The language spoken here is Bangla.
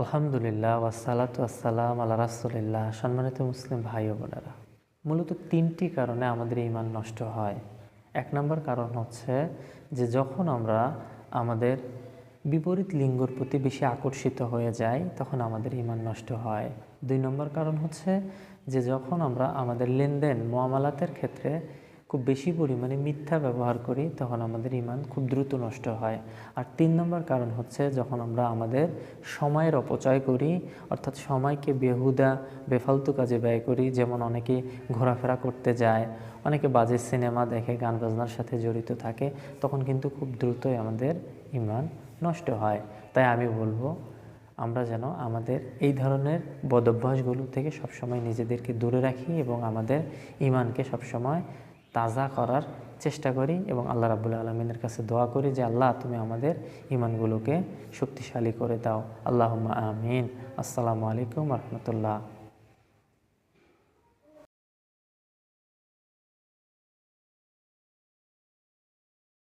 আলহামদুলিল্লাহ ওয়াসালাতু আসসালাম আল্লাহ রাসুলিল্লাহ। সম্মানিত মুসলিম ভাই ও বোনেরা, মূলত তিনটি কারণে আমাদের ইমান নষ্ট হয়। এক নম্বর কারণ হচ্ছে যে যখন আমরা আমাদের বিপরীত লিঙ্গর প্রতি বেশি আকর্ষিত হয়ে যাই, তখন আমাদের ইমান নষ্ট হয়। দুই নম্বর কারণ হচ্ছে যে যখন আমরা আমাদের লেনদেন, মোয়ামালাতের ক্ষেত্রে খুব বেশি পরিমাণে মিথ্যা ব্যবহার করি, তখন আমাদের ইমান খুব দ্রুত নষ্ট হয়। আর তিন নম্বর কারণ হচ্ছে যখন আমরা আমাদের সময়ের অপচয় করি, অর্থাৎ সময়কে বেহুদা, বেফালতু কাজে ব্যয় করি, যেমন অনেকে ঘোরাফেরা করতে যায়, অনেকে বাজে সিনেমা দেখে, গান বাজনার সাথে জড়িত থাকে, তখন কিন্তু খুব দ্রুতই আমাদের ইমান নষ্ট হয়। তাই আমি বলব, আমরা যেন আমাদের এই ধরনের বদভ্যাসগুলো থেকে সবসময় নিজেদেরকে দূরে রাখি এবং আমাদের ইমানকে সবসময় তাজা করার চেষ্টা করি এবং আল্লাহ রাবুল্লাহ আলমিনের কাছে দোয়া করি যে, আল্লাহ, তুমি আমাদের ইমানগুলোকে শক্তিশালী করে দাও। আল্লাহ আমিন। আসসালামু আলাইকুম রহমতুল্লাহ।